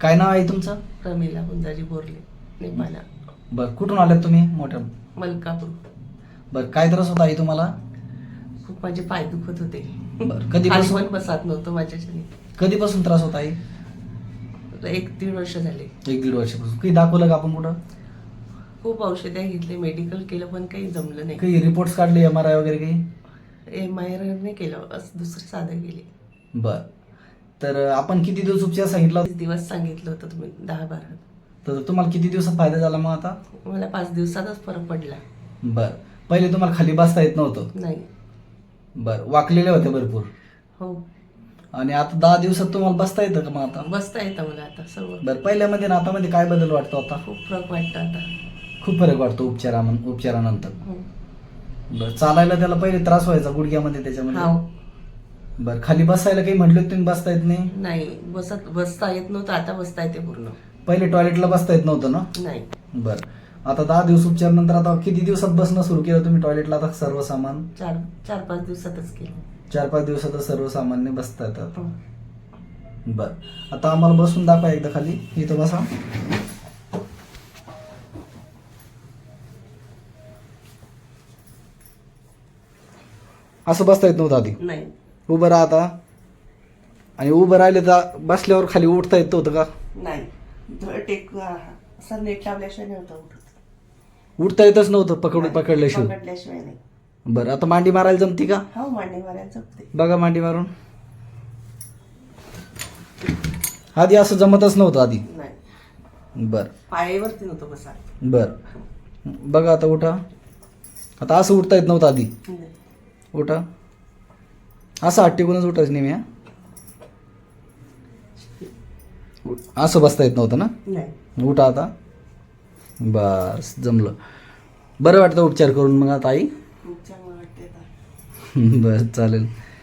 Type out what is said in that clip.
काय नाव आहे तुमचं? प्रमिला कुंजाजी बोरले नेपाला बरं कुठून आलात तुम्ही? मोठ्या मलकापूर. बरं काय त्रास होता आई तुम्हाला? खूप माझे पाय दुखत होते. बरं खाली कधीपासून पण बसत नव्हतं माझ्या शरीर कधीपासून त्रास होता आई? एक दीड वर्ष झाले. एक दीड वर्षापासून. काही दाखवलं का आपण कुठं? खूप औषधे घेतले मेडिकल केलं पण काही जमलं नाही. काही रिपोर्ट्स काढले एम आर आय वगैरे काही? एम आय नाही केलं असं दुसरे साधे गेले बर. तर आपण किती दिवस उपचार सांगितला? दिवस सांगितलं होतं तुम्ही दहा बारा. तर तुम्हाला किती दिवसात फायदा झाला मग आता? मला पाच दिवसातच फरक पडला. बर. पहिले तुम्हाला खाली बसता येत नव्हतं? नाही. बर. वाकलेले होते भरपूर? हो. आणि आता दहा दिवसात तुम्हाला बसता येतं का मग आता? बसता येतं मला आता सर्व. बरं पहिल्यामध्ये ना आतामध्ये काय बदल वाटतो आता? खूप फरक वाटतं आता. खूप फरक वाटतो उपचारा उपचारानंतर. हो. बरं चालायला त्याला पहिले त्रास व्हायचा गुडघ्यामध्ये त्याच्यामध्ये? हाव बरं खाली बसायला काही म्हटलं तुम्ही बसता येत नाही? नाही बसत बसता येत नव्हतं आता बसता येते पूर्ण. पहिले टॉयलेटला बसता येत नव्हतं ना? नाही. बरं. आता दहा दिवस उपचार नंतर आता किती दिवसात बसणं सुरू केलं तुम्ही टॉयलेटला आता सर्व सामान चार चार पाच दिवसातच केलं. चार पाच दिवसात सर्वसामान्य बसता येतात हो. बरं. आता आम्हाला बसून दाखवा एकदा खाली. इथं बसा. असं बसता येत नव्हतं आधी? नाही. उभं राहा आता. आणि उभं राहिले तर बसल्यावर खाली उठता येत नव्हतं का? नाही. धड टेक असा नेट लावल्याशिवाय नव्हतं उठत. उठता येतच नव्हतं पकड पकडल्याशिवाय. पकडल्याशिवाय नाही. बरं आता मांडी मारायला जमती का? हो मांडी मारायला जमते. बघा मांडी मारून. आधी असं जमतच नव्हतं आधी. नाही. बर. पायावरती नव्हतं बसा. बर. बघा आता उठा. आता असं उठता येत नव्हतं आधी. नाही. उठा. असं हात टेकूनच उठायचं नेहमी हा? असं बसता येत नव्हतं ना? उठा आता. बस जमलं. बरं वाटतं उपचार करून मग आता आई? बरं चालेल.